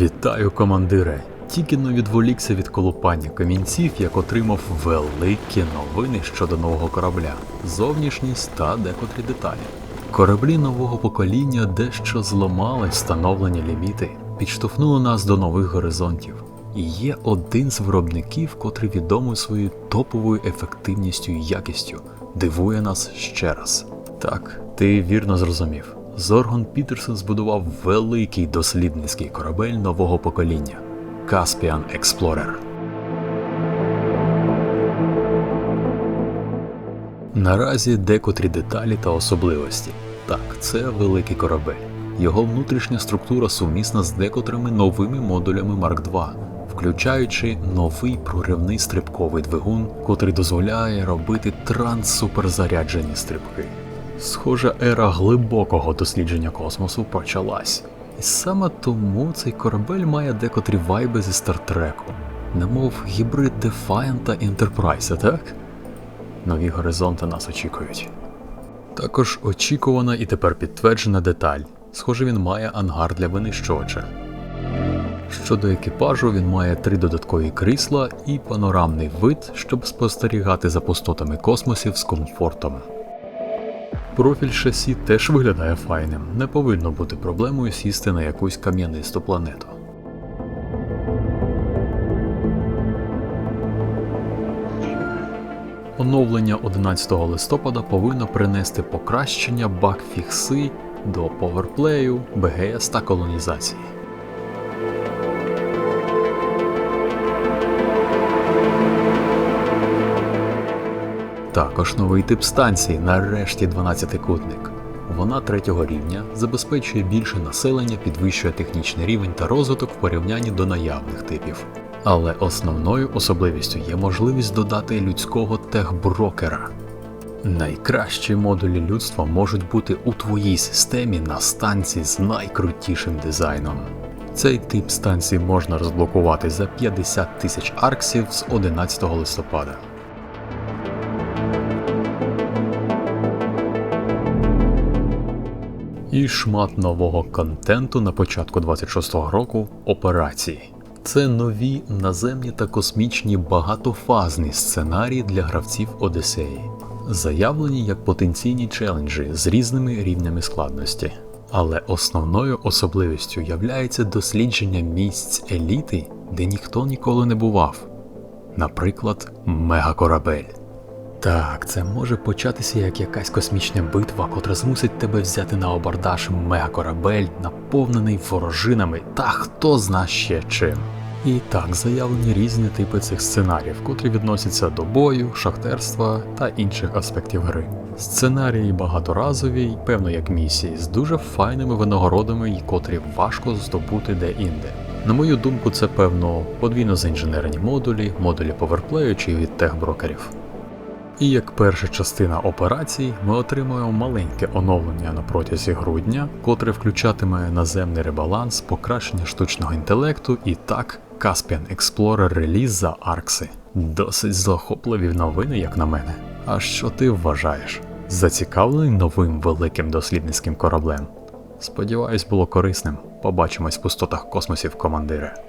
Вітаю, командире! Тільки но відволікся від колупання камінців, як отримав великі новини щодо нового корабля, зовнішність та декотрі деталі. Кораблі нового покоління дещо зламали встановлені ліміти, підштовхнули нас до нових горизонтів. І є один з виробників, котрий відомий своєю топовою ефективністю і якістю, дивує нас ще раз. Так, ти вірно зрозумів. Зоргон Пітерсон збудував великий дослідницький корабель нового покоління Caspian Explorer. Наразі декотрі деталі та особливості. Так, це великий корабель. Його внутрішня структура сумісна з декотрими новими модулями Марк II, включаючи новий проривний стрибковий двигун, котрий дозволяє робити транссуперзаряджені стрибки. Схожа ера глибокого дослідження космосу почалась. І саме тому цей корабель має декотрі вайби зі Стартреку, немов гібрид Defiant та Enterprise, так? Нові горизонти нас очікують. Також очікувана і тепер підтверджена деталь. Схоже, він має ангар для винищувача. Щодо екіпажу, він має три додаткові крісла і панорамний вид, щоб спостерігати за пустотами космосів з комфортом. Профіль шасі теж виглядає файним, не повинно бути проблемою сісти на якусь кам'янисту планету. Оновлення 11 листопада повинно принести покращення баг-фікси до поверплею, БГС та колонізації. Також новий тип станції, нарешті 12-кутник. Вона третього рівня забезпечує більше населення, підвищує технічний рівень та розвиток в порівнянні до наявних типів. Але основною особливістю є можливість додати людського техброкера. Найкращі модулі людства можуть бути у твоїй системі на станції з найкрутішим дизайном. Цей тип станції можна розблокувати за 50 тисяч арксів з 11 листопада. І шмат нового контенту на початку 26-го року операції. Це нові наземні та космічні багатофазні сценарії для гравців Одіссеї, заявлені як потенційні челенджі з різними рівнями складності. Але основною особливістю являється дослідження місць еліти, де ніхто ніколи не бував. Наприклад, мегакорабель. Так, це може початися як якась космічна битва, котра змусить тебе взяти на абордаж мегакорабель, наповнений ворожинами та хто зна ще чим. І так заявлені різні типи цих сценаріїв, котрі відносяться до бою, шахтерства та інших аспектів гри. Сценарії багаторазові, й, певно, як місії, з дуже файними винагородами, й котрі важко здобути де-інде. На мою думку, це певно подвійно заінженерені модулі, модулі поверплею чи від техброкерів. І як перша частина операцій, ми отримуємо маленьке оновлення на протязі грудня, котре включатиме наземний ребаланс, покращення штучного інтелекту і так Caspian Explorer реліз за Аркси. Досить захопливі новини, як на мене. А що ти вважаєш? Зацікавлений новим великим дослідницьким кораблем? Сподіваюсь, було корисним. Побачимось в пустотах космосів, командире.